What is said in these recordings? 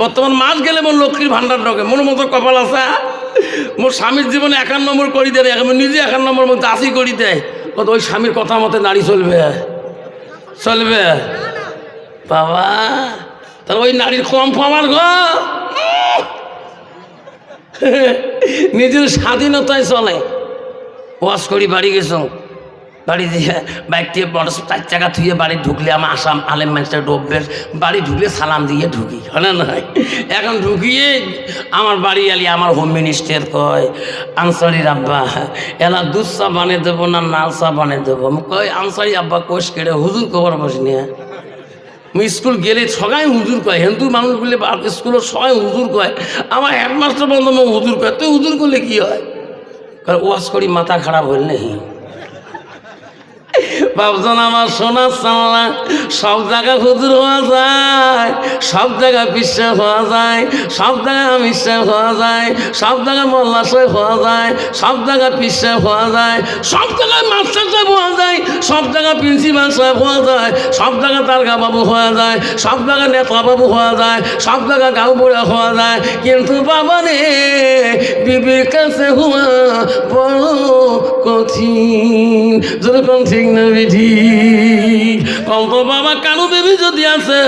বর্তমান মাস গেলে মোর লক্ষ্মীর ভান্ডার ঢোকে। মোর মতো কপাল আছে মোর স্বামীর জীবনে একান্ন নম্বর করি দেয় এখন নিজে একান্ন নম্বর মধ্যে আশি করি দেয়। কত ওই স্বামীর কথা মতে নারী চলবে। চলবে। বাবা, তাহলে ওই নারীর কম পাওয়ার গো। নিজের স্বাধীনতায় চলে। ওয়াশ করি বাড়ি গেছ। বাড়ি দিয়ে, বাইক দিয়ে বড় চার চাকা থুয়ে বাড়ি ঢুকলে আমার আসাম আলেম মানুষটা ডুববে বাড়ি ঢুকলে সালাম দিয়ে ঢুকি না নয় এখন ঢুকিয়ে আমার বাড়ি আলি আমার হোম মিনিস্টার কয় আনসারির আব্বা, এলা দুধ চা বানিয়ে দেবো না নাল চা বানিয়ে দেবো? কয়, আনসারি আব্বা, কোষ কেড়ে হুজুর খবর আমি স্কুল গেলে সবাই হুজুর কয়, হিন্দু মানুষগুলি স্কুলের সবাই হুজুর কয়, আমার হেডমাস্টার বন্ধু হুজুর কয়, তুই হুজুর করলে কি হয়? কারণ ওয়াশ করি, মাথা খারাপ হইল নেই বাবজন আমার সোনা চাল্লা সব জায়গা হুজুর হওয়া যায় সব জায়গা বিশ্বাস হওয়া যায় সব জায়গায় বিশ্বাস হওয়া যায় সব জায়গায় মোল্লা সাহেব হওয়া যায় সব জায়গায় বিশ্বাস হওয়া যায় সব জায়গায় মাস্টার সাহেব হওয়া যায় সব জায়গায় প্রিন্সিপাল সাহেব হওয়া যায় সব জায়গায় তারকা বাবু হওয়া যায় সব জায়গায় নেতা বাবু হওয়া যায় সব জায়গায় গাঁও বুড়া হওয়া যায় কিন্তু বাবা রে বিবির কাছে হওয়া বড় কঠিন যেরকম ঠিক না বিধি কত বাবা কানু বেবি যদি আছে,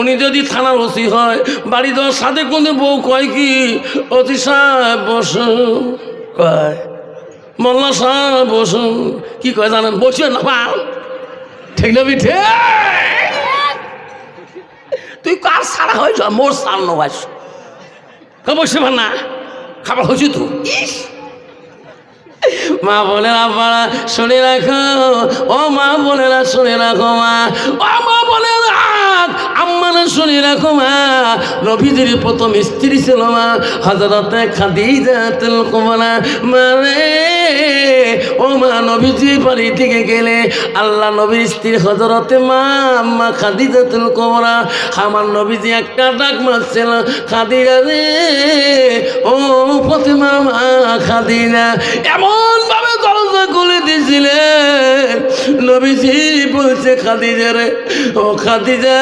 উনি যদি থানার ওসি হয়, বাড়ি দেওয়ার সাথে কোনো বউ কয় কি? অতি সাহেব বসুন কয়। মোল্লা সাহেব বসুন কি কয় জানেন? বসে না পাও ঠিক না বিঠে তুই কার সারা হয়েছ? মোর সার নবাস। বসে না খাবার হয়েছি তুই মা বোনেরা পাড়া শুনে রাখো। ও মা বোনেরা, শুনে রাখো মা। ও মা বোনেরা, আম্মারা শুনে রাখো মা। নবীজির প্রথম স্ত্রী ছিল মা হজরতে খাদিজাতুল কুবরা। মানে ও মা, নবীজি বাড়ি থেকে গেলে আল্লাহ নবীর স্ত্রী হজরতে মা, আম্মা খাদিজাতুল কুবরা। আমার নবীজি একটা ডাক মারছিল, খাদিজা রে ও প্রতিমা মা খাদিজা এমন ভাবে দরজা খুলে দিয়েছিলেন নবীজি বলছে, খাদিজা রে, ও খাদিজা,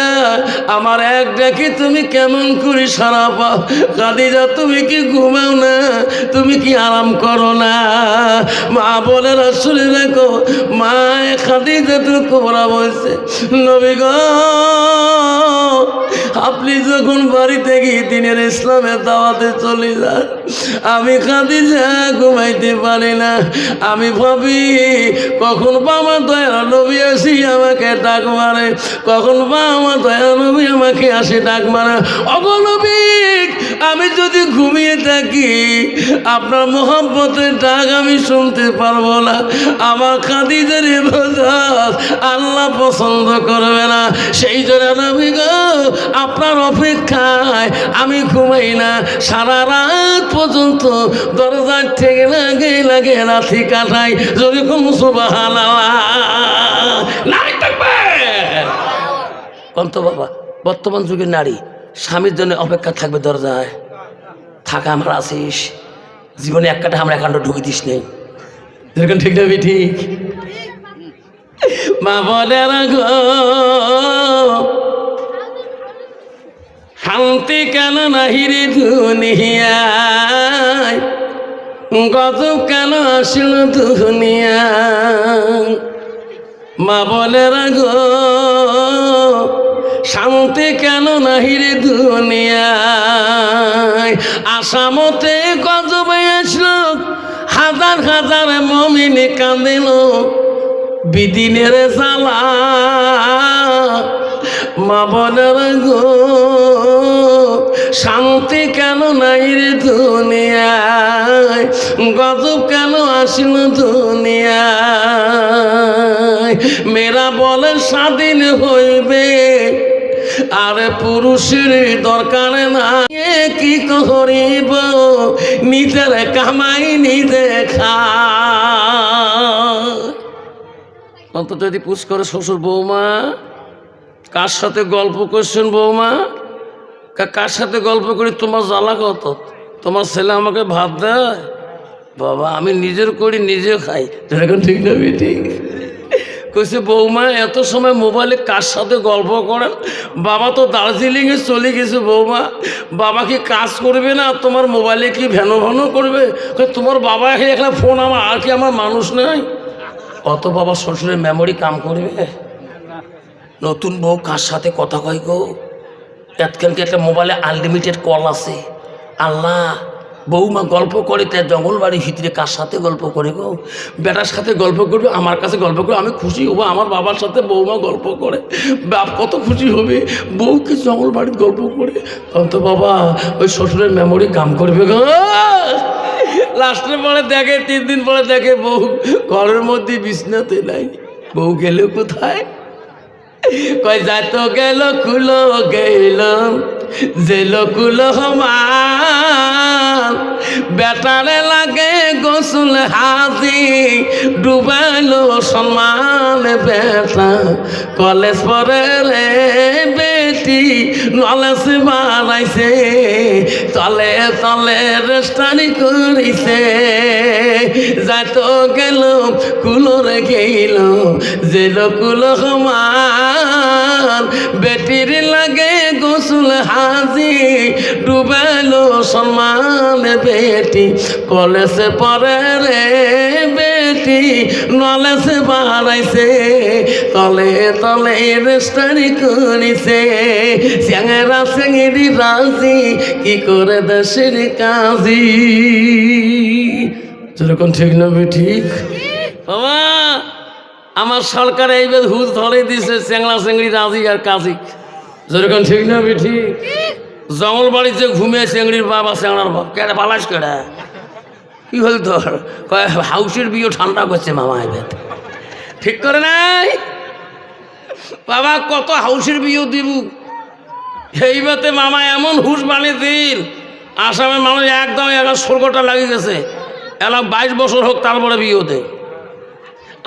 আমার এক ডাকে তুমি কেমন করে সারা পাও? খাদিজা, তুমি কি ঘুমাও না? তুমি কি আরাম করো না? মা বলে শুনে রাখো মা খাদিজা তো কোবরা বলছে নবী গো আপনি যখন বাড়িতে গিয়ে দিনের ইসলামের দাওয়াতে চলে যান, আমি খাদিজা ঘুমাইতে পারি না। আমি ভাবি, কখন বাবা দয়া নবী আসি আমাকে ডাক মারে, কখন বাবা দয়া নবী আমাকে আসে ডাক মারে। অগনবিক আমি যদি ঘুমিয়ে থাকি, আপনার মোহাম্মতের ডাক আমি শুনতে পারব না। আমার ইবাদত আল্লাহ পছন্দ করবে না। সেই জন্য নবী গো আপনার অপেক্ষায় আমি ঘুমাই না। সারা রাত পর্যন্ত দরজার থেকে লাগে লাগে রাতি কাটাই। যদি কোনো থাকবে! কন্ত বাবা, বর্তমান যুগের নারী, স্বামীর জন্য অপেক্ষা থাকবে দরজায়। থাকা আমরা আসিস জীবনে এক কাটা আমরা একান্ত ঢুকে দিস নেই। যেরকম ঠিক না ঠিক? মা বলে গো শান্তি কেন নাহিরে দুনিয়ায়? গজব কেন আসল দুনিয়ায়? মা বলে গো শান্তি কেন নাহিরে দুনিয়ায়? আসামতে গজবে আসলো হাজার হাজার মমিনে কাঁদিল, বিদিনের জ্বালা। মা বলার গো, শান্তি কেন নাই রে দুনিয়ায়? গজব কেন আসিল দুনিয়ায়? মেয়েরা বলে স্বাধীন হইবে, আর পুরুষের দরকার না কি করিব? নিজের কামাই নিজে খা। অন্তত যদি পুষ করে শ্বশুর বৌমা কার সাথে গল্প করছেন বৌমা? কার সাথে গল্প করি? তোমার জ্বালা কত? তোমার ছেলে আমাকে ভাত দেয়? বাবা, আমি নিজের করি, নিজে খাই। এখন ঠিক না ঠিক কইছে, বৌমা, এত সময় মোবাইলে কার সাথে গল্প করেন? বাবা তো দার্জিলিংয়ে চলে গেছে বৌমা। বাবা কি কাজ করবে না? তোমার মোবাইলে কি ভ্যানো ভ্যানো করবে? তোমার বাবা এখানে ফোন আমার, আর কি আমার মানুষ নেই? অত বাবা শ্বশুরের মেমোরি কাম করবে? নতুন বউ কার সাথে কথা কয় গো? এতখানকে একটা মোবাইলে আনলিমিটেড কল আছে? আল্লাহ বৌমা গল্প করে তার জঙ্গল বাড়ির ভিতরে কার সাথে গল্প করে গো? বেটার সাথে গল্প করবে, আমার কাছে গল্প করে আমি খুশি হব, আমার বাবার সাথে বৌমা গল্প করে। বাপ কত খুশি হবে, বউ কি জঙ্গল বাড়ির গল্প করে? তখন তো বাবা, ওই শ্বশুরের মেমোরি কাম করবে গো। লাস্টের পরে দেখে, তিন দিন পরে দেখে বউ, ঘরের মধ্যে বিছনাতে নাই। বউ গেল কোথায়? কই যাইতো গেল কুলো গেল জেল কুলো হমান বেটারে লাগে গোসল হাজি, ডুবাইলো সম্মান বেটা। কলেজ পরে রে বেটি, নলেজ বানাইছে, তলে তলে রেস্টানি করিছে। যাইতো গেল কুলোরে গেল জেল কুলো সমান বেটির লাগে গোসল হাজি, ডুবেলো সম্মান বেটি। কলেজে পরে রে বেটি, নলেজে বাড়াইছে, তলে তলে রেস্টারি করিছে। স্যাঙেরা স্যাঙেরি রাজি, কি করে দেশের কাজী? যেরকম ঠিক না বে ঠিক। বাবা আমার সরকার এইবার হুজ ধরে দিছে চ্যাংলা চেংড়ি রাজি আর কাজি। যেরকম ঠিক না বে ঠিক। জঙ্গল বাড়িতে ঘুমিয়ে চেংড়ির বাবা চ্যাংড়ার বাপ। কেটে পালাস কেটে কি হল তোর? হাউসের বিয়ে ঠান্ডা করছে মামা এবার ঠিক করে নাই? বাবা কত হাউসের বিয়ে দিব? এইবাতে মামা এমন হুশ বানিয়ে দিল আসামের মানুষ একদম এখন স্বর্গটা লাগিয়ে গেছে। এলা বাইশ বছর হোক, তারপরে বিয়ে হতে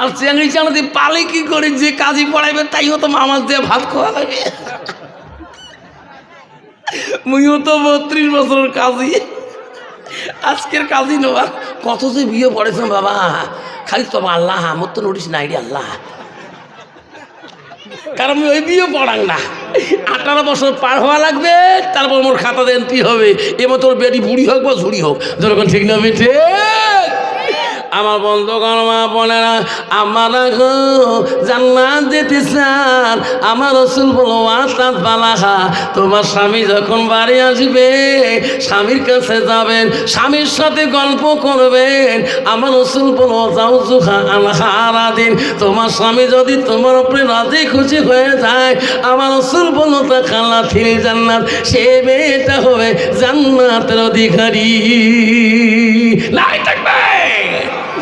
আর চিংড়ি চানাতে পালে কি করে, যে কাজই পড়াইবে, তাইও তো মামার দিয়ে ভাত খাওয়া লাগবে মুইও তো বত্রিশ বছরের কাজই আজকের কাজই নেওয়া কত যে বিয়ে পড়েছে বাবা। খালি তোমার আল্লাহ, আমার তো নোটিস নাই রে, আল্লাহ। কারণ ওই বিয়ে পড়াং না। আঠারো বছর পার হওয়া লাগবে, তারপর মোর খাতা দেন, কি হবে? এবার তোর বেটি বুড়ি হোক বা ঝুড়ি হোক। যেরকম ঠিক না, মিঠে। আমার বন্ধুগণ, মা বোনেরা, আমার জান্নাত যেতে চান। আমার রসুল বলো আতাত বালাহা, তোমার স্বামী যখন বাড়ি আসবে, স্বামীর কাছে যাবেন, স্বামীর সাথে গল্প করবেন। আমার রসুল বলো যাও জুহা আলহারা দিন তোমার স্বামী যদি তোমার উপরে রাজি খুশি হয়ে যায়, আমার রসুল বলো তা খালা ফিরে জান্নাত, সে মেয়েটা হবে জান্নাতের অধিকারী। লাই থাকবে